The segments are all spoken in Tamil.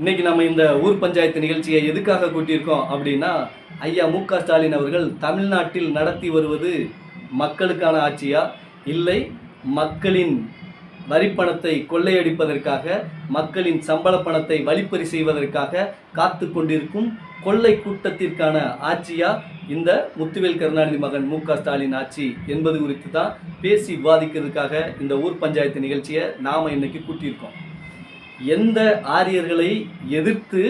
இன்னைக்கு நம்ம இந்த ஊர் பஞ்சாயத்து நிகழ்ச்சியை எதுக்காக கூட்டியிருக்கோம் அப்படின்னா ஐயா மு க ஸ்டாலின் அவர்கள் தமிழ்நாட்டில் நடத்தி வருவது மக்களுக்கான ஆட்சியா? இல்லை மக்களின் வரிப்பணத்தை கொள்ளையடிப்பதற்காக மக்களின் சம்பள பணத்தை வழிப்பறி செய்வதற்காக காத்து கொண்டிருக்கும் கொள்ளை கூட்டத்திற்கான ஆட்சியா? இந்த முத்துவேல் கருணாநிதி மகன் மு ஸ்டாலின் ஆட்சி என்பது குறித்து தான் பேசி விவாதிக்கிறதுக்காக இந்த ஊர் பஞ்சாயத்து நிகழ்ச்சியை நாம் இன்னைக்கு கூட்டியிருக்கோம். எந்த ஆரியர்களை எதிர்த்து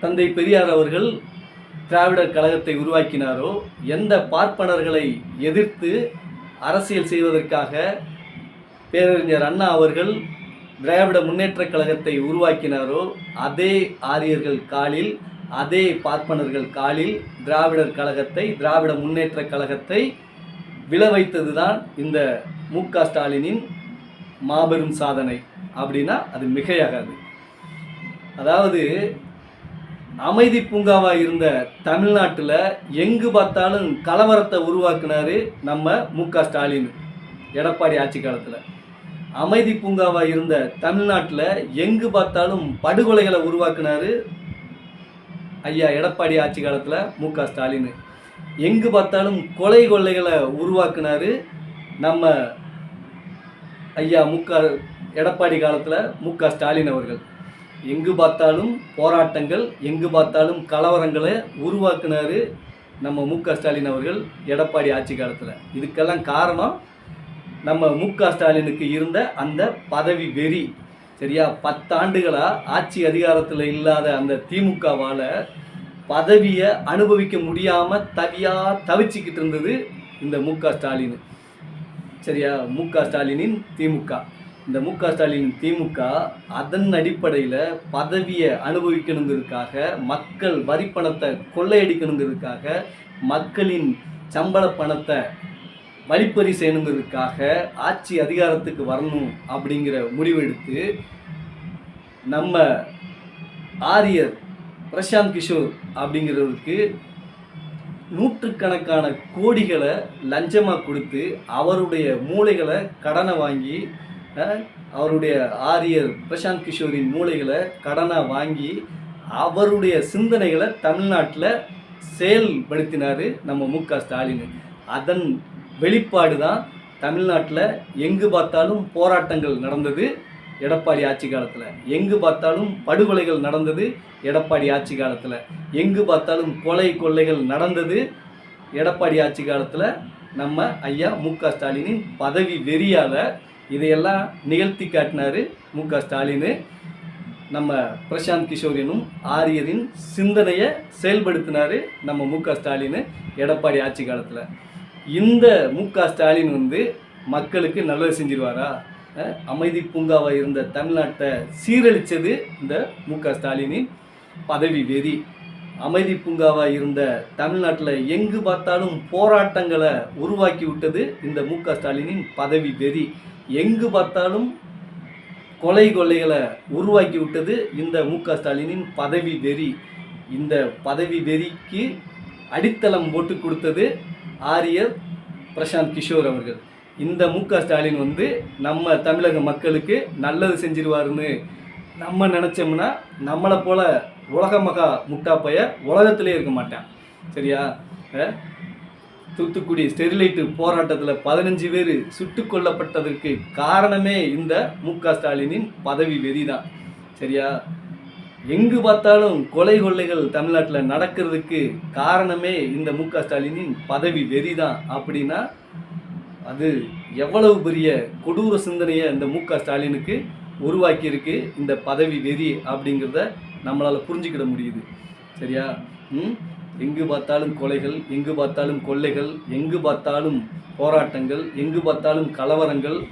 தந்தை பெரியார் அவர்கள் திராவிடர் கழகத்தை உருவாக்கினாரோ எந்த பார்ப்பனர்களை எதிர்த்து அரசியல் செய்வதற்காக பேரறிஞர் அண்ணா அவர்கள் திராவிட முன்னேற்றக் கழகத்தை உருவாக்கினாரோ அதே ஆரியர்கள் காலில் அதே பார்ப்பனர்கள் காலில் திராவிடர் கழகத்தை திராவிட முன்னேற்றக் கழகத்தை விழ வைத்ததுதான் இந்த மு க ஸ்டாலினின் மாபெரும் சாதனை. அப்படின்னா அது மிகையாகாது. அதாவது அமைதி பூங்காவாக இருந்த தமிழ்நாட்டில் எங்கு பார்த்தாலும் கலவரத்தை உருவாக்குனாரு நம்ம மு க ஸ்டாலின் எடப்பாடி ஆட்சி காலத்தில். அமைதி பூங்காவாக இருந்த தமிழ்நாட்டில் எங்கு பார்த்தாலும் படுகொலைகளை உருவாக்குனாரு ஐயா எடப்பாடி ஆட்சி காலத்தில் மு க ஸ்டாலின். எங்கு பார்த்தாலும் கொலை கொள்ளைகளை உருவாக்குனாரு நம்ம ஐயா மு க எடப்பாடி காலத்தில் மு க ஸ்டாலின் அவர்கள். எங்கு பார்த்தாலும் போராட்டங்கள் எங்கு பார்த்தாலும் கலவரங்களை உருவாக்குனார் நம்ம மு க ஸ்டாலின் அவர்கள் எடப்பாடி ஆட்சி காலத்தில். இதுக்கெல்லாம் காரணம் நம்ம மு க ஸ்டாலினுக்கு இருந்த அந்த பதவி வெறி. சரியா? பத்தாண்டுகளாக ஆட்சி அதிகாரத்தில் இல்லாத அந்த திமுகவால் பதவியை அனுபவிக்க முடியாமல் தவியாக தவிச்சிக்கிட்டு இருந்தது இந்த மு க ஸ்டாலின். சரியா? மு க ஸ்டாலினின் திமுக. இந்த மு க ஸ்டாலின் திமுக அதன் அடிப்படையில் பதவியை அனுபவிக்கணுங்கிறதுக்காக மக்கள் வரி பணத்தை கொள்ளையடிக்கணுங்கிறதுக்காக மக்களின் சம்பள பணத்தை வழிப்பறி செய்யணுங்கிறதுக்காக ஆட்சி அதிகாரத்துக்கு வரணும் அப்படிங்கிற முடிவெடுத்து நம்ம ஆரியர் பிரசாந்த் கிஷோர் அப்படிங்கிறவருக்கு நூற்றுக்கணக்கான கோடிகளை லஞ்சமாக கொடுத்து அவருடைய மூளைகளை கடனை வாங்கி அவருடைய ஆரியர் பிரசாந்த் கிஷோரின் மூளைகளை கடனாக வாங்கி அவருடைய சிந்தனைகளை தமிழ்நாட்டில் செயல்படுத்தினார் நம்ம மு க ஸ்டாலின். அதன் வெளிப்பாடு தான் தமிழ்நாட்டில் எங்கு பார்த்தாலும் போராட்டங்கள் நடந்தது எடப்பாடி ஆட்சி காலத்தில். எங்கு பார்த்தாலும் படுகொலைகள் நடந்தது எடப்பாடி ஆட்சி காலத்தில். எங்கு பார்த்தாலும் கொலை கொள்ளைகள் நடந்தது எடப்பாடி ஆட்சி காலத்தில் நம்ம ஐயா மு க ஸ்டாலினின் பதவி வெறியால் இதையெல்லாம் நிகழ்த்தி காட்டினார் மு க ஸ்டாலின். நம்ம பிரசாந்த் கிஷோர் எனும் ஆரியரின் சிந்தனையை செயல்படுத்தினார் நம்ம மு க ஸ்டாலின் எடப்பாடி ஆட்சி காலத்தில். இந்த மு க ஸ்டாலின் வந்து மக்களுக்கு நல்லது செஞ்சிருவாரா? அமைதி பூங்காவாக இருந்த தமிழ்நாட்டை சீரழித்தது இந்த மு க ஸ்டாலினின் பதவி வெறி. அமைதி பூங்காவாக இருந்த தமிழ்நாட்டில் எங்கு பார்த்தாலும் போராட்டங்களை உருவாக்கி விட்டது இந்த மு க ஸ்டாலினின் பதவி வெறி. எங்கு பார்த்தாலும் கொலை கொள்ளைகளை உருவாக்கி விட்டது இந்த மு க ஸ்டாலினின் பதவி வெறி. இந்த பதவி வெறிக்கு அடித்தளம் போட்டு கொடுத்தது ஆரியர் பிரசாந்த் கிஷோர் அவர்கள். இந்த மு க ஸ்டாலின் வந்து நம்ம தமிழக மக்களுக்கு நல்லது செஞ்சிருவாருன்னு நம்ம நினச்சோம்னா நம்மளை போல உலக மகா முட்டாப்பைய உலகத்திலே இருக்க மாட்டான். சரியா? தூத்துக்குடி ஸ்டெரிலைட்டு போராட்டத்தில் பதினஞ்சு பேர் சுட்டு கொல்லப்பட்டதற்கு காரணமே இந்த மு க ஸ்டாலினின் பதவி வெறி தான் சரியா? எங்கு பார்த்தாலும் கொலை கொள்ளைகள் தமிழ்நாட்டில் நடக்கிறதுக்கு காரணமே இந்த மு க ஸ்டாலினின் பதவி வெறி தான் அப்படின்னா அது எவ்வளவு பெரிய கொடூர சிந்தனையை இந்த மு க ஸ்டாலினுக்கு உருவாக்கியிருக்கு இந்த பதவி வெறி அப்படிங்கிறத நம்மளால் புரிஞ்சுக்கிட முடியுது. சரியா? ம்? எங்கு பார்த்தாலும் கொலைகள் எங்கு பார்த்தாலும் கொள்ளைகள் எங்கு பார்த்தாலும் போராட்டங்கள் எங்கு பார்த்தாலும் கலவரங்கள்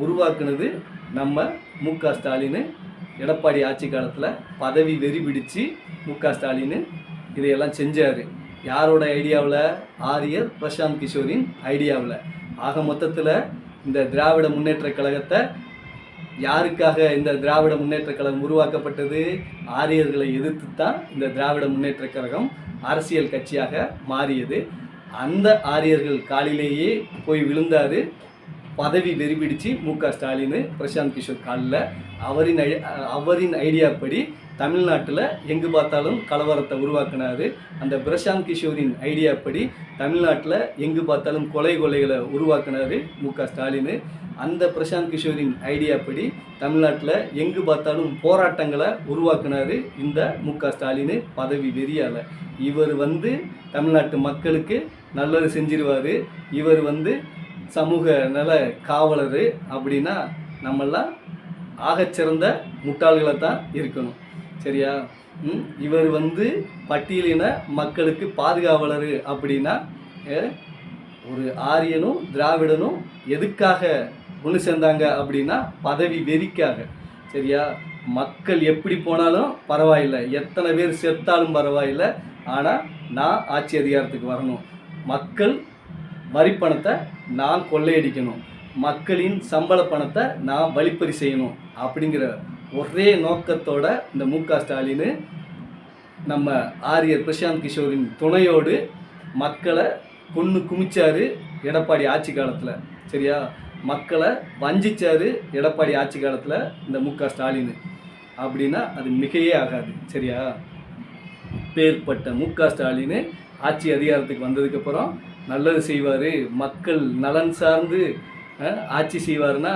உருவாக்குனது நம்ம மு க ஸ்டாலின். எடப்பாடி ஆட்சி காலத்தில் பதவி வெறி பிடிச்சு மு க ஸ்டாலின் இதையெல்லாம் செஞ்சார். யாரோட ஐடியாவில்? ஆரியர் பிரசாந்த் கிஷோரின் ஐடியாவில். ஆக மொத்தத்தில் இந்த திராவிட முன்னேற்றக் கழகத்தை யாருக்காக இந்த திராவிட முன்னேற்றக் கழகம் உருவாக்கப்பட்டது? ஆரியர்களை எதிர்த்து தான் இந்த திராவிட முன்னேற்றக் கழகம் அரசியல் கட்சியாக மாறியது. அந்த ஆரியர்கள் காலிலேயே போய் விழுந்தார். பதவி வெறிபிடிச்சு மு க ஸ்டாலின் பிரசாந்த் கிஷோர் காலில். அவரின் ஐ அவரின் ஐடியாப்படி தமிழ்நாட்டில் எங்கு பார்த்தாலும் கலவரத்தை உருவாக்கினார். அந்த பிரசாந்த் கிஷோரின் ஐடியாப்படி தமிழ்நாட்டில் எங்கு பார்த்தாலும் கொலை கொலைகளை உருவாக்கினார் மு க ஸ்டாலின். அந்த பிரசாந்த் கிஷோரின் ஐடியாப்படி தமிழ்நாட்டில் எங்கு பார்த்தாலும் போராட்டங்களை உருவாக்கினார் இந்த மு க ஸ்டாலின். பதவி வெறியால். இவர் வந்து தமிழ்நாட்டு மக்களுக்கு நல்லது செஞ்சிருவார். இவர் வந்து சமூக நல காவலர் அப்படின்னா நம்மெல்லாம் ஆகச்சிறந்த முட்டாள்களை தான் இருக்கணும். சரியா? இவர் வந்து பட்டியலின மக்களுக்கு பாதுகாவலர் அப்படின்னா ஒரு ஆரியனும் திராவிடனும் எதுக்காக ஒன்று சேர்ந்தாங்க அப்படின்னா பதவி வெறிக்காக. சரியா? மக்கள் எப்படி போனாலும் பரவாயில்லை. எத்தனை பேர் செத்தாலும் பரவாயில்லை. ஆனால் நான் ஆட்சி அதிகாரத்துக்கு வரணும். மக்கள் வரி பணத்தை நான் கொள்ளையடிக்கணும். மக்களின் சம்பள பணத்தை நான் வழிப்பறி செய்யணும் அப்படிங்கிற ஒரே நோக்கத்தோட இந்த மு க ஸ்டாலின் நம்ம ஆரியர் பிரசாந்த் கிஷோரின் துணையோடு மக்களை கொன்று குமிச்சாரு எடப்பாடி ஆட்சி காலத்தில். சரியா? மக்களை வஞ்சிச்சாரு எடப்பாடி ஆட்சி காலத்தில் இந்த மு க ஸ்டாலின். அப்படின்னா அது மிகையே ஆகாது சரியா? பேர்பட்ட மு க ஸ்டாலின் ஆட்சி அதிகாரத்துக்கு வந்ததுக்கப்புறம் நல்லது செய்வார் மக்கள் நலன் சார்ந்து ஆட்சி செய்வார்னா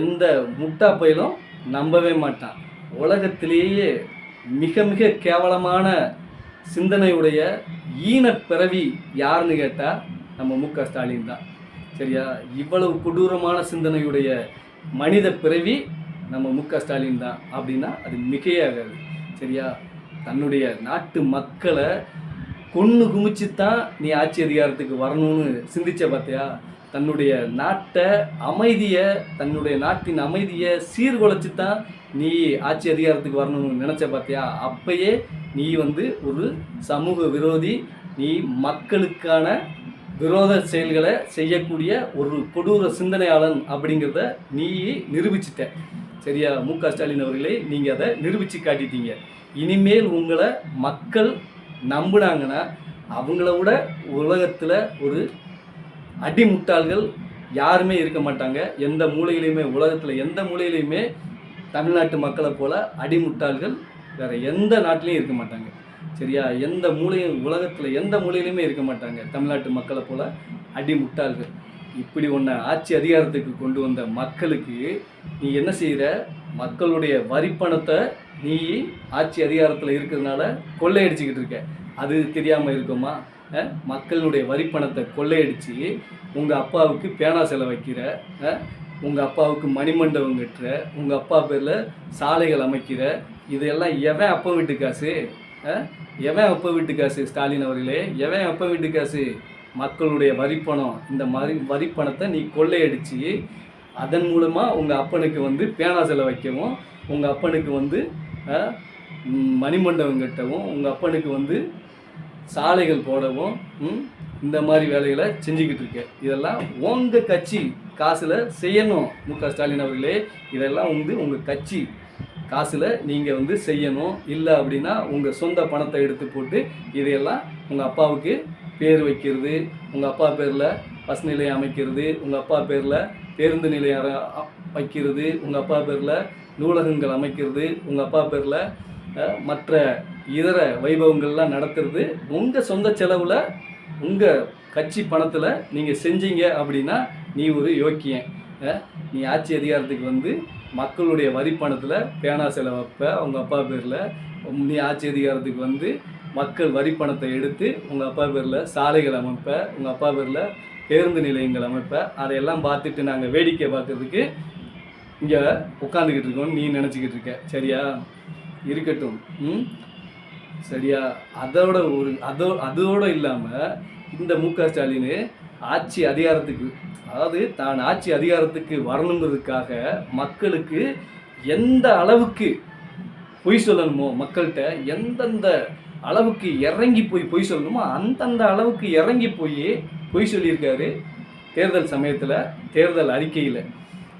எந்த முட்டா பயிலும் நம்பவே மாட்டான். உலகத்திலேயே மிக மிக கேவலமான சிந்தனையுடைய ஈனப்பிறவி யாருன்னு கேட்டால் நம்ம மு க ஸ்டாலின் தான். சரியா? இவ்வளவு கொடூரமான சிந்தனையுடைய மனித பிறவி நம்ம மு க ஸ்டாலின் தான் அப்படின்னா அது மிகையாகாது சரியா? தன்னுடைய நாட்டு மக்களை கொன்று குமிச்சு தான் நீ ஆட்சி அதிகாரத்துக்கு வரணும்னு சிந்திச்ச பார்த்தியா தன்னுடைய நாட்டை அமைதியை தன்னுடைய நாட்டின் அமைதியை சீர்குலைச்சு தான் நீ ஆட்சி அதிகாரத்துக்கு வரணும்னு நினச்ச பார்த்தியா அப்பயே நீ வந்து ஒரு சமூக விரோதி நீ மக்களுக்கான விரோத செயல்களை செய்யக்கூடிய ஒரு கொடூர சிந்தனையாளன் அப்படிங்கிறத நீ நிரூபிச்சிட்ட. சரியா? மு க ஸ்டாலின் அவர்களே நீங்கள் அதை நிரூபித்து காட்டிட்டீங்க. இனிமேல் உங்களை மக்கள் நம்பினாங்கன்னா அவங்கள விட உலகத்தில் ஒரு அடிமுட்டாள்கள் யாருமே இருக்க மாட்டாங்க. எந்த மூலையிலையுமே உலகத்தில் எந்த மூலையிலையுமே தமிழ்நாட்டு மக்களை போல் அடிமுட்டாள்கள் வேறு எந்த நாட்டிலையும் இருக்க மாட்டாங்க. சரியா? எந்த மூலையும் உலகத்தில் எந்த மூலையிலையுமே இருக்க மாட்டாங்க. தமிழ்நாட்டு மக்களை போல் அடி முட்டாள்கள். இப்படி ஒன்றை ஆட்சி அதிகாரத்துக்கு கொண்டு வந்த மக்களுக்கு நீ என்ன செய்கிற மக்களுடைய வரிப்பணத்தை நீ ஆட்சி அதிகாரத்தில் இருக்கிறதுனால கொள்ளையடிச்சுக்கிட்டு இருக்க. அது தெரியாமல் இருக்குமா? மக்களுடைய வரிப்பணத்தை கொள்ளையடித்து கொள்ளையடிச்சு உங்கள் அப்பாவுக்கு பேனா செலவு வைக்கிற உங்கள் அப்பாவுக்கு மணிமண்டபம் கட்டுற உங்கள் அப்பா பேரில் சாலைகள் அமைக்கிற இதெல்லாம் எவன் அப்பா வீட்டு காசு? எவன் அப்ப வீட்டு காசு ஸ்டாலின் அவர்களே எவன் அப்ப வீட்டு காசு மக்களுடைய வரிப்பணம் இந்த மாதிரி வரிப்பணத்தை நீ கொள்ளையடிச்சு அதன் மூலமாக உங்கள் அப்பனுக்கு வந்து பேனா செலவு வைக்கவும் உங்கள் அப்பனுக்கு வந்து மணிமண்டபம் கட்டவும் உங்கள் அப்பனுக்கு வந்து சாலைகள் போடவும் இந்த மாதிரி வேலைகளை செஞ்சுக்கிட்டு இருக்க. இதெல்லாம் உங்கள் கட்சி காசில் செய்யணும். மு க ஸ்டாலின் அவர்களே இதெல்லாம் வந்து உங்கள் கட்சி காசில் நீங்கள் வந்து செய்யணும். இல்லை அப்படின்னா உங்கள் சொந்த பணத்தை எடுத்து போட்டு இதையெல்லாம் உங்கள் அப்பாவுக்கு பேர் வைக்கிறது. உங்கள் அப்பா பேரில் பஸ் நிலையம் அமைக்கிறது. உங்கள் அப்பா பேரில் பேருந்து நிலையம் வைக்கிறது. உங்கள் அப்பா பேரில் நூலகங்கள் அமைக்கிறது. உங்கள் அப்பா பேரில் மற்ற இதர வைபவங்கள்லாம் நடத்துறது உங்கள் சொந்த செலவில் உங்கள் கட்சி பணத்தில் நீங்கள் செஞ்சீங்க அப்படின்னா நீ ஒரு யோக்கியன். நீ ஆட்சி அதிகாரத்துக்கு வந்து மக்களுடைய வரி பணத்தில் பேனா செலவு வைப்ப உங்கள் அப்பா பேரில் நீ ஆட்சி அதிகாரத்துக்கு வந்து மக்கள் வரி பணத்தை எடுத்து உங்கள் அப்பா பேரில் சாலைகள் அமைப்ப உங்கள் அப்பா பேரில் பேருந்து நிலையங்கள் அமைப்ப அதையெல்லாம் பார்த்துட்டு நாங்கள் வேடிக்கை பார்க்கறதுக்கு இங்கே உட்காந்துக்கிட்டு இருக்கோம்னு நீ நினச்சிக்கிட்டு இருக்க. சரியா? இருக்கட்டும். ம்? சரியா? அதோட ஒரு அதோ அதோட இல்லாமல் இந்த மு க ஸ்டாலின் ஆட்சி அதிகாரத்துக்கு அதாவது தான் ஆட்சி அதிகாரத்துக்கு வரணுங்கிறதுக்காக மக்களுக்கு எந்த அளவுக்கு பொய் சொல்லணுமோ மக்கள்கிட்ட எந்தெந்த அளவுக்கு இறங்கி போய் பொய் சொல்லணுமோ அந்தந்த அளவுக்கு இறங்கி போய் பொய் சொல்லியிருக்காரு தேர்தல் சமயத்தில் தேர்தல் அறிக்கையில்.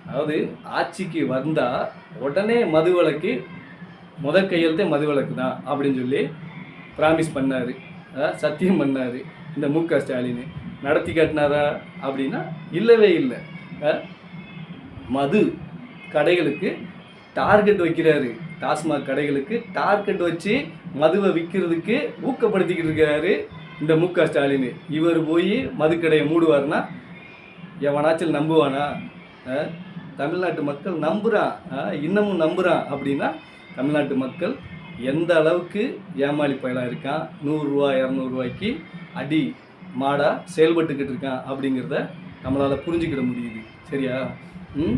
அதாவது ஆட்சிக்கு வந்தால் உடனே மது வழக்கு முத கையெழுத்தே வழக்கு தான் அப்படின்னு சொல்லி ப்ராமிஸ் பண்ணார். சத்தியம் பண்ணார் இந்த மு க ஸ்டாலின். நடத்தி காட்டினாரா அப்படின்னா இல்லவே இல்லை. மது கடைகளுக்கு டார்கெட் வைக்கிறாரு. டாஸ்மாக் கடைகளுக்கு டார்கெட் வச்சு மதுவை விற்கிறதுக்கு ஊக்கப்படுத்திக்கிட்டு இருக்கிறாரு இந்த மு க ஸ்டாலின். இவர் போய் மதுக்கடையை மூடுவார்னா எவனாச்சும் நம்புவானா? தமிழ்நாட்டு மக்கள் நம்புகிறான் இன்னமும் நம்புகிறான் அப்படின்னா தமிழ்நாட்டு மக்கள் எந்த அளவுக்கு ஏமாளி பயலாக இருக்கான் நூறுரூவா இரநூறுவாய்க்கு அடி மாடாக செயல்பட்டுக்கிட்டு இருக்கான் அப்படிங்கிறத நம்மளால் புரிஞ்சுக்கிட முடியுது. சரியா? ம்?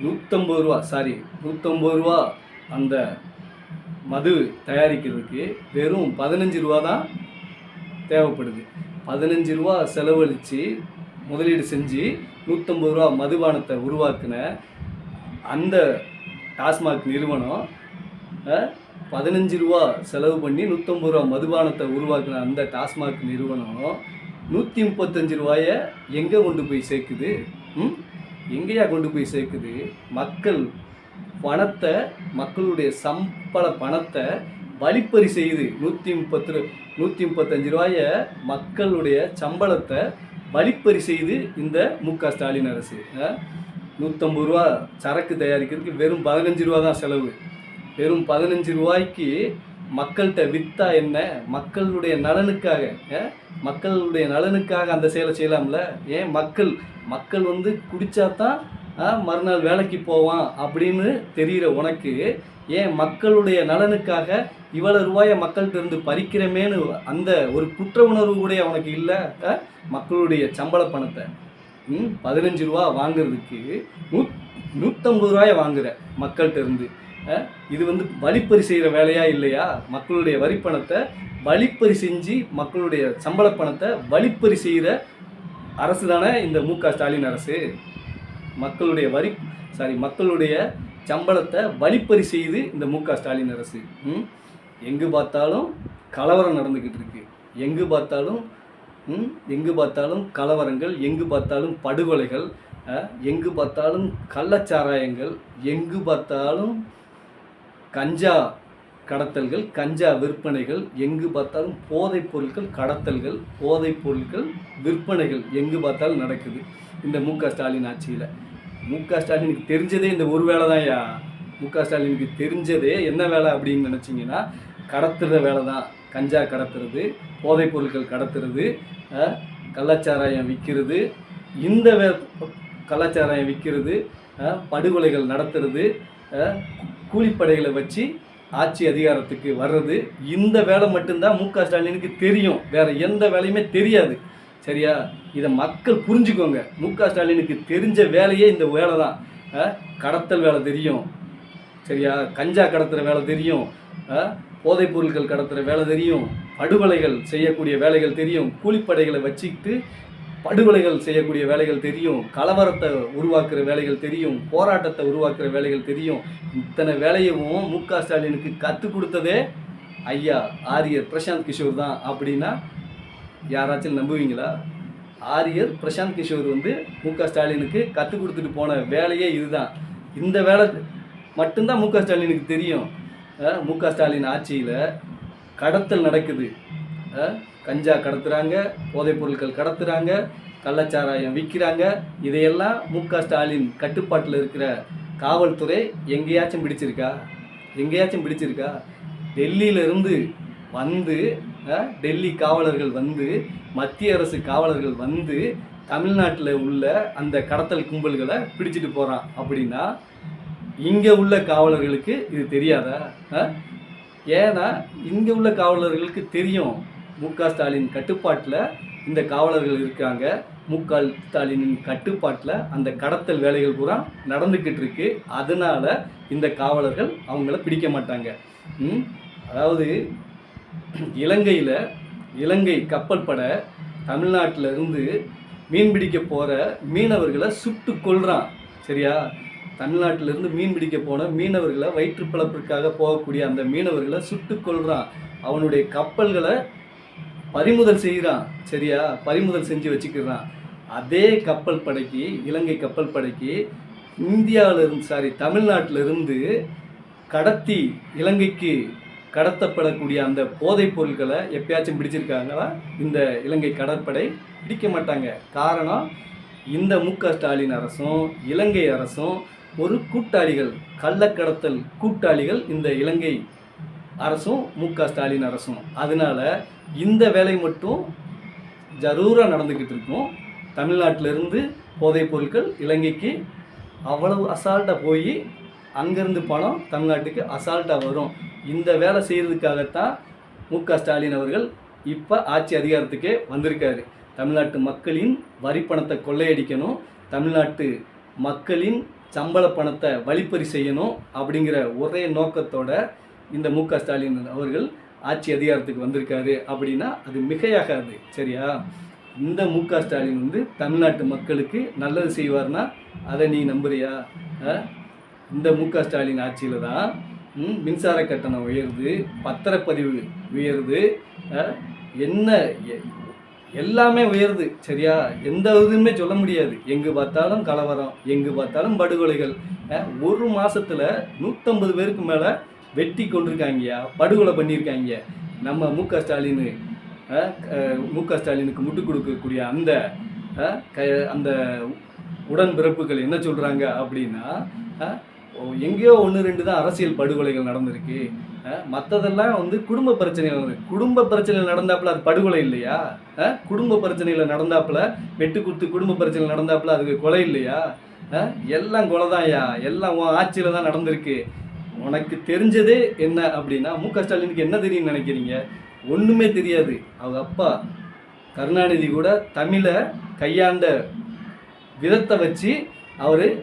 நூற்றம்பது ரூபா சாரி நூற்றம்பது ரூபா அந்த மது தயாரிக்கிறதுக்கு வெறும் பதினஞ்சு ரூபா தான் தேவைப்படுது. பதினஞ்சு ரூபா செலவழித்து முதலீடு செஞ்சு நூற்றம்பது ரூபா மதுபானத்தை உருவாக்குன அந்த டாஸ்மாக் நிறுவனம் பதினஞ்சு ரூபா செலவு பண்ணி நூற்றம்பது ரூபா மதுபானத்தை உருவாக்குன அந்த டாஸ்மாக் நிறுவனம் நூற்றி முப்பத்தஞ்சு ரூபாயை எங்கே கொண்டு போய் சேர்க்குது? ம்? எங்கேயா கொண்டு போய் சேர்க்குது? மக்கள் பணத்தை மக்களுடைய சம்பள பணத்தை வழிப்பறி செய்யுது. நூற்றி முப்பத்து ரூ- நூற்றி முப்பத்தஞ்சு ரூபாய மக்களுடைய சம்பளத்தை வழிப்பறி செய்து இந்த மு க ஸ்டாலின் அரசு. நூற்றம்பது ரூபா சரக்கு தயாரிக்கிறதுக்கு வெறும் பதினஞ்சு ரூபா தான் செலவு. வெறும் பதினஞ்சு ரூபாய்க்கு மக்கள்கிட்ட வித்தா என்ன? மக்களுடைய நலனுக்காக மக்களுடைய நலனுக்காக அந்த செயலை செய்யலாம்ல? ஏன் மக்கள் மக்கள் வந்து குடித்தா தான் மறுநாள் வேலைக்கு போவான் அப்படின்னு தெரிகிற உனக்கு ஏன் மக்களுடைய நலனுக்காக இவ்வளவு ரூபாயை மக்கள்கிட்ட இருந்து பறிக்கிறமேன்னு அந்த ஒரு குற்ற உணர்வு கூட உனக்கு இல்லை மக்களுடைய சம்பள பணத்தை. பதினஞ்சு ரூபா வாங்குறதுக்கு நூ நூற்றம்பது ரூபாயை வாங்குற மக்கள்கிட்ட இருந்து. இது வந்து வழிப்பறி செய்கிற வேலையா இல்லையா? மக்களுடைய வரிப்பணத்தை வழிப்பறி செஞ்சு மக்களுடைய சம்பள பணத்தை வழிப்பறி செய்கிற அரசு தானே இந்த மு க ஸ்டாலின் அரசு? மக்களுடைய வரி சாரி மக்களுடைய சம்பளத்தை வழிப்பறி செய்து இந்த மு க ஸ்டாலின் அரசு. ம்? எங்கு பார்த்தாலும் கலவரம் நடந்துக்கிட்டு இருக்கு. எங்கு பார்த்தாலும் ம்? எங்கு பார்த்தாலும் கலவரங்கள் எங்கு பார்த்தாலும் படுகொலைகள் எங்கு பார்த்தாலும் கள்ளச்சாராயங்கள் எங்கு பார்த்தாலும் கஞ்சா கடத்தல்கள் கஞ்சா விற்பனைகள் எங்கு பார்த்தாலும் போதைப் பொருட்கள் கடத்தல்கள் போதைப் பொருட்கள் விற்பனைகள் எங்கு பார்த்தாலும் நடக்குது இந்த மு க ஸ்டாலின் ஆட்சியில். மு க ஸ்டாலினுக்கு தெரிஞ்சதே இந்த ஒரு வேலை தான்யா மு க ஸ்டாலினுக்கு தெரிஞ்சதே என்ன வேலை அப்படின்னு நினச்சிங்கன்னா கடத்துகிற வேலை தான். கஞ்சா கடத்துறது போதைப் பொருட்கள் கடத்துறது கள்ளச்சாராயம் விற்கிறது இந்த வே கள்ளச்சாராயம் விற்கிறது படுகொலைகள் நடத்துறது கூலிப்படைகளை வச்சு ஆட்சி அதிகாரத்துக்கு வர்றது. இந்த வேலை மட்டும்தான் மு க ஸ்டாலினுக்கு தெரியும். வேறு எந்த வேலையுமே தெரியாது. சரியா? இதை மக்கள் புரிஞ்சுக்கோங்க. மு க ஸ்டாலினுக்கு தெரிஞ்ச வேலையே இந்த வேலை தான். கடத்தல் வேலை தெரியும். சரியா? கஞ்சா கடத்துகிற வேலை தெரியும். அஹ், போதைப் பொருட்கள் கடத்துகிற வேலை தெரியும். படுகொலைகள் செய்யக்கூடிய வேலைகள் தெரியும். கூலிப்படைகளை வச்சுக்கிட்டு படுகொலைகள் செய்யக்கூடிய வேலைகள் தெரியும் கலவரத்தை உருவாக்குற வேலைகள் தெரியும் போராட்டத்தை உருவாக்குற வேலைகள் தெரியும். இத்தனை வேலையவும் மு க ஸ்டாலினுக்கு கற்றுக் கொடுத்ததே ஐயா ஆரியர் பிரசாந்த் கிஷோர் தான் அப்படின்னா யாராச்சும் நம்புவீங்களா? ஆரியர் பிரசாந்த் கிஷோர் வந்து மு க ஸ்டாலினுக்கு கற்றுக் கொடுத்துட்டு போன வேலையே இதுதான். இந்த வேலை மட்டும்தான் மு க ஸ்டாலினுக்கு தெரியும். மு க ஸ்டாலின் ஆட்சியில் கடத்தல் நடக்குது. கஞ்சா கடத்துகிறாங்க போதைப் பொருட்கள் கடத்துகிறாங்க கள்ளச்சாராயம் விற்கிறாங்க இதையெல்லாம் மு க ஸ்டாலின் கட்டுப்பாட்டில் இருக்கிற காவல்துறை எங்கேயாச்சும் பிடிச்சிருக்கா? எங்கேயாச்சும் பிடிச்சிருக்கா? டெல்லியிலிருந்து வந்து டெல்லி காவலர்கள் வந்து மத்திய அரசு காவலர்கள் வந்து தமிழ்நாட்டில் உள்ள அந்த கடத்தல் கும்பல்களை பிடிச்சிட்டு போகிறான் அப்படின்னா இங்கே உள்ள காவலர்களுக்கு இது தெரியாதா? ஏன்னா இங்கே உள்ள காவலர்களுக்கு தெரியும். மு க ஸ்டாலின் கட்டுப்பாட்டில் இந்த காவலர்கள் இருக்காங்க. மு க ஸ்டாலினின் கட்டுப்பாட்டில் அந்த கடத்தல் வேலைகள் பூரா நடந்துக்கிட்டு இருக்கு. அதனால் இந்த காவலர்கள் அவங்கள பிடிக்க மாட்டாங்க. அதாவது இலங்கையில் இலங்கை கப்பல் படை தமிழ்நாட்டில் இருந்து மீன் பிடிக்க போகிற மீனவர்களை சுட்டு கொள்கிறான் சரியா? தமிழ்நாட்டிலிருந்து மீன் பிடிக்க போன மீனவர்களை வயிற்று பிழப்பிற்காக போகக்கூடிய அந்த மீனவர்களை சுட்டு கொள்கிறான் அவனுடைய கப்பல்களை பறிமுதல் செய்கிறான் சரியா? பறிமுதல் செஞ்சு வச்சுக்கிறான். அதே கப்பல் படைக்கு இலங்கை கப்பல் படைக்கு இந்தியாவில இருந்து சாரி தமிழ்நாட்டிலிருந்து கடத்தி இலங்கைக்கு கடத்தப்படக்கூடிய அந்த போதைப் பொருட்களை எப்பயாச்சும் பிடிச்சிருக்காங்களா? இந்த இலங்கை கடற்படை பிடிக்க மாட்டாங்க. காரணம் இந்த மு க ஸ்டாலின் அரசும் இலங்கை அரசும் ஒரு கூட்டாளிகள் கள்ளக்கடத்தல் கூட்டாளிகள் இந்த இலங்கை அரசும் மு க ஸ்டாலின் அரசும். அதனால இந்த வேலை மட்டும் ஜரூராக நடந்துக்கிட்டு இருக்கும். தமிழ்நாட்டிலிருந்து போதைப் பொருட்கள் இலங்கைக்கு அவ்வளவு அசால்ட்டாக போய் அங்கேருந்து பணம் தமிழ்நாட்டுக்கு அசால்ட்டாக வரும். இந்த வேலை செய்கிறதுக்காகத்தான் மு க ஸ்டாலின் அவர்கள் இப்போ ஆட்சி அதிகாரத்துக்கே வந்திருக்காரு. தமிழ்நாட்டு மக்களின் வரி பணத்தை கொள்ளையடிக்கணும் தமிழ்நாட்டு மக்களின் சம்பள பணத்தை வழிப்பறி செய்யணும் அப்படிங்கிற ஒரே நோக்கத்தோட இந்த மு க ஸ்டாலின் அவர்கள் ஆட்சி அதிகாரத்துக்கு வந்திருக்காரு அப்படின்னா அது மிகையாகாது சரியா? இந்த மு க ஸ்டாலின் வந்து தமிழ்நாட்டு மக்களுக்கு நல்லது செய்வார்னா அதை நீ நம்புறியா? ஆ? இந்த மு க ஸ்டாலின் ஆட்சியில் தான் மின்சார கட்டணம் உயருது பத்திரப்பதிவு உயருது ஆ? என்ன எ- எல்லாமே உயருது சரியா? எந்த இதுவுமே சொல்ல முடியாது. எங்கு பார்த்தாலும் கலவரம் எங்கு பார்த்தாலும் படுகொலைகள். ஒரு மாதத்தில் நூற்றம்பது பேருக்கு மேலே வெட்டி கொண்டிருக்காங்கயா படுகொலை பண்ணியிருக்காங்க நம்ம மு க ஸ்டாலின் மு க ஸ்டாலினுக்கு முட்டு கொடுக்கக்கூடிய அந்த க- அந்த உடன்பிறப்புகள் என்ன சொல்கிறாங்க அப்படின்னா எங்கேயோ ஒன்று ரெண்டு தான் அரசியல் படுகொலைகள் நடந்திருக்கு. மற்றதெல்லாம் வந்து குடும்ப பிரச்சனைகள் நடந்திருக்கு குடும்ப பிரச்சனையில் நடந்தாப்புல அது படுகொலை இல்லையா? குடும்ப பிரச்சனையில் நடந்தாப்புல வெட்டு கொடுத்து குடும்ப பிரச்சனை நடந்தாப்புல அதுக்கு கொலை இல்லையா? எல்லாம் கொலை தான்யா எல்லாம் உன் ஆட்சியில் தான் நடந்திருக்கு. உனக்கு தெரிஞ்சதே என்ன அப்படின்னா மு க. ஸ்டாலினுக்கு என்ன தெரியும்னு நினைக்கிறீங்க? ஒன்றுமே தெரியாது. அவங்க அப்பா கருணாநிதி கூட தமிழை கையாண்ட விதத்தை வச்சு அவர்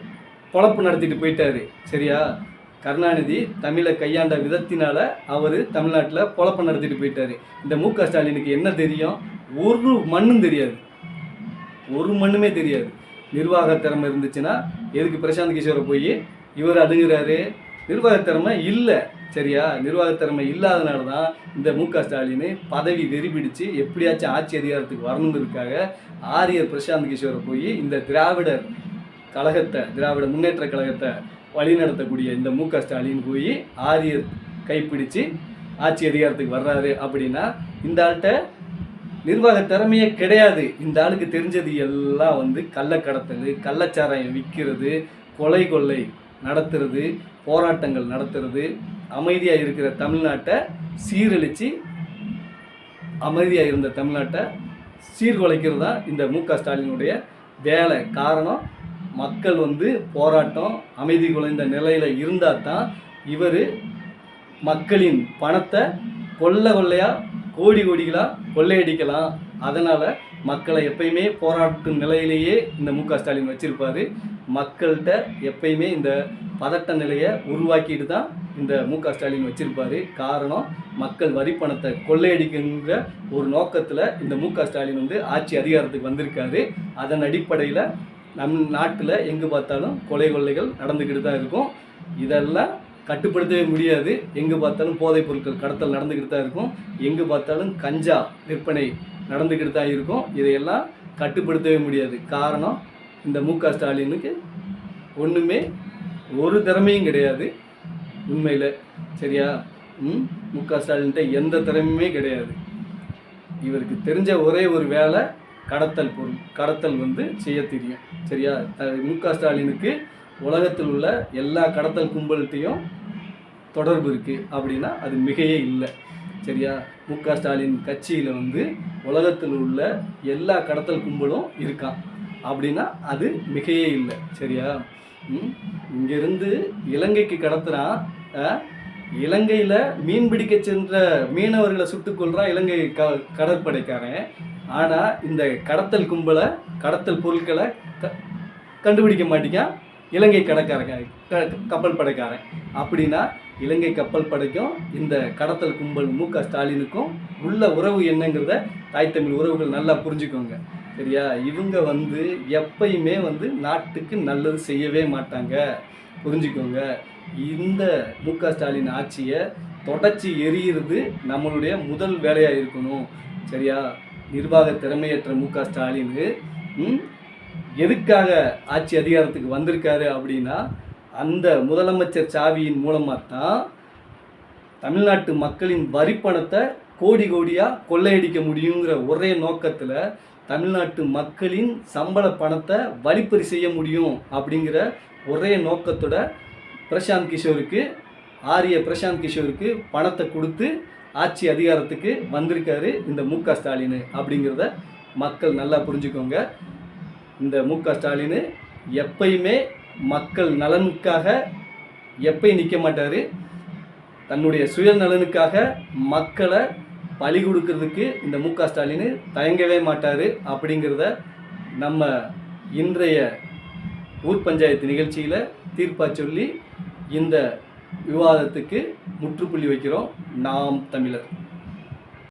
பொழப்பு நடத்திட்டு போயிட்டாரு. சரியா? கருணாநிதி தமிழை கையாண்ட விதத்தினால அவர் தமிழ்நாட்டில் பொழப்பு நடத்திட்டு போயிட்டாரு. இந்த மு க. ஸ்டாலினுக்கு என்ன தெரியும்? ஒரு மண்ணும் தெரியாது. ஒரு மண்ணுமே தெரியாது. நிர்வாக திறமை இருந்துச்சுன்னா எதுக்கு பிரசாந்த் கிஷோரை போய் இவர் அடுங்குறாரு? நிர்வாகத்திறமை இல்லை சரியா? நிர்வாகத்திறமை இல்லாதனால தான் இந்த மு க ஸ்டாலின் பதவி வெறி பிடிச்சு எப்படியாச்சும் ஆட்சி அதிகாரத்துக்கு வரணுங்கிறதுக்காக ஆரியர் பிரசாந்த் கிஷோரை போய் இந்த திராவிடர் கழகத்தை திராவிட முன்னேற்ற கழகத்தை வழிநடத்தக்கூடிய இந்த மு க ஸ்டாலின் போய் ஆரியர் கைப்பிடிச்சு ஆட்சி அதிகாரத்துக்கு வர்றாரு அப்படின்னா இந்த ஆள்கிட்ட நிர்வாக திறமையே கிடையாது. இந்த ஆளுக்கு தெரிஞ்சது எல்லாம் வந்து கள்ளக்கடத்தல் கள்ளச்சாராயம் விற்கிறது கொலை கொள்ளை நடத்துறது போராட்டங்கள் நடத்துறது அமைதியாக இருக்கிற தமிழ்நாட்டை சீரழித்து அமைதியாக இருந்த தமிழ்நாட்டை சீர்குலைக்கிறது தான் இந்த மு க ஸ்டாலினுடைய வேலை. காரணம் மக்கள் வந்து போராட்டம் அமைதி குலைந்த நிலையில் இருந்தால் தான் இவர் மக்களின் பணத்தை கொள்ள கொள்ளையாக கோடி கோடிகளாக கொள்ளையடிக்கலாம். அதனால் மக்களை எப்பயுமே போராட்டும் நிலையிலேயே இந்த மு க ஸ்டாலின் வச்சுருப்பாரு. மக்கள்கிட்ட எப்பயுமே இந்த பதட்ட நிலையை உருவாக்கிட்டு தான் இந்த மு க ஸ்டாலின் வச்சிருப்பாரு. காரணம் மக்கள் வரி பணத்தை கொள்ளையடிக்கின்ற ஒரு நோக்கத்தில் இந்த மு க ஸ்டாலின் வந்து ஆட்சி அதிகாரத்துக்கு வந்திருக்காரு. அதன் அடிப்படையில் நம் நாட்டில் எங்கே பார்த்தாலும் கொலை கொள்ளைகள் நடந்துக்கிட்டு தான் இருக்கும். இதெல்லாம் கட்டுப்படுத்தவே முடியாது. எங்கே பார்த்தாலும் போதைப் பொருட்கள் கடத்தல் நடந்துக்கிட்டு தான் இருக்கும். எங்கே பார்த்தாலும் கஞ்சா விற்பனை நடந்துக்கிட்டு தான் இருக்கும். இதையெல்லாம் கட்டுப்படுத்தவே முடியாது. காரணம் இந்த மு க ஸ்டாலினுக்கு ஒன்றுமே ஒரு திறமையும் கிடையாது. உண்மையில் சரியா? ம்? மு க ஸ்டாலின்கிட்ட எந்த திறமையுமே கிடையாது. இவருக்கு தெரிஞ்ச ஒரே ஒரு வேலை கடத்தல் பொருள் கடத்தல் வந்து செய்ய தெரியும். சரியா? மு க ஸ்டாலினுக்கு உலகத்தில் உள்ள எல்லா கடத்தல் கும்பல்கிட்டையும் தொடர்பு இருக்குது அப்படின்னா அது மிகையே இல்லை. சரியா? மு க ஸ்டாலின் கட்சியில் வந்து உலகத்தில் உள்ள எல்லா கடத்தல் கும்பலும் இருக்கான் அப்படின்னா அது மிகையே இல்லை. சரியா? இங்கேருந்து இலங்கைக்கு கடத்துறான் இலங்கையில் மீன் பிடிக்க சென்ற மீனவர்களை சுட்டுக் கொள்கிறான் இலங்கை க கடற்படைக்காரன். ஆனால் இந்த கடத்தல் கும்பலை கடத்தல் பொருட்களை க கண்டுபிடிக்க மாட்டேங்க இலங்கை கடற்காரங்க கப்பல் படைக்காரன். அப்படின்னா இலங்கை கப்பல் படைக்கும் இந்த கடத்தல் கும்பல் மு க ஸ்டாலினுக்கும் உள்ள உறவு என்னங்கிறத தாய் தமிழ் உறவுகள் நல்லா புரிஞ்சுக்கோங்க. சரியா? இவங்க வந்து எப்பயுமே வந்து நாட்டுக்கு நல்லது செய்யவே மாட்டாங்க. புரிஞ்சுக்கோங்க. இந்த மு க ஸ்டாலின் ஆட்சியை தொடச்சி எரியிறது நம்மளுடைய முதல் வேலையாக இருக்கணும். சரியா? நிர்வாக திறமையற்ற மு க ஸ்டாலின் எதுக்காக ஆட்சி அதிகாரத்துக்கு வந்திருக்காரு அப்படின்னா அந்த முதலமைச்சர் சாவியின் மூலமாக தான் தமிழ்நாட்டு மக்களின் வரி பணத்தை கோடி கோடியாக கொள்ளையடிக்க முடியுங்கிற ஒரே நோக்கத்தில் தமிழ்நாட்டு மக்களின் சம்பள பணத்தை வழிப்பறி செய்ய முடியும் அப்படிங்கிற ஒரே நோக்கத்தோட பிரசாந்த் கிஷோருக்கு ஆரிய பிரசாந்த் கிஷோருக்கு பணத்தை கொடுத்து ஆட்சி அதிகாரத்துக்கு வந்திருக்காரு இந்த மு க ஸ்டாலின் அப்படிங்கிறத மக்கள் நல்லா புரிஞ்சுக்கோங்க. இந்த மு க ஸ்டாலின் எப்பயுமே மக்கள் நலனுக்காக எப்பயும் நிற்க மாட்டார். தன்னுடைய சுய நலனுக்காக மக்களை பலி கொடுக்கறதுக்கு இந்த மு க ஸ்டாலின் தயங்கவே மாட்டார் அப்படிங்கிறத நம்ம இன்றைய ஊர் பஞ்சாயத்து நிகழ்ச்சியில் தீர்ப்பாக சொல்லி இந்த விவாதத்துக்கு முற்றுப்புள்ளி வைக்கிறோம். நாம் தமிழர்.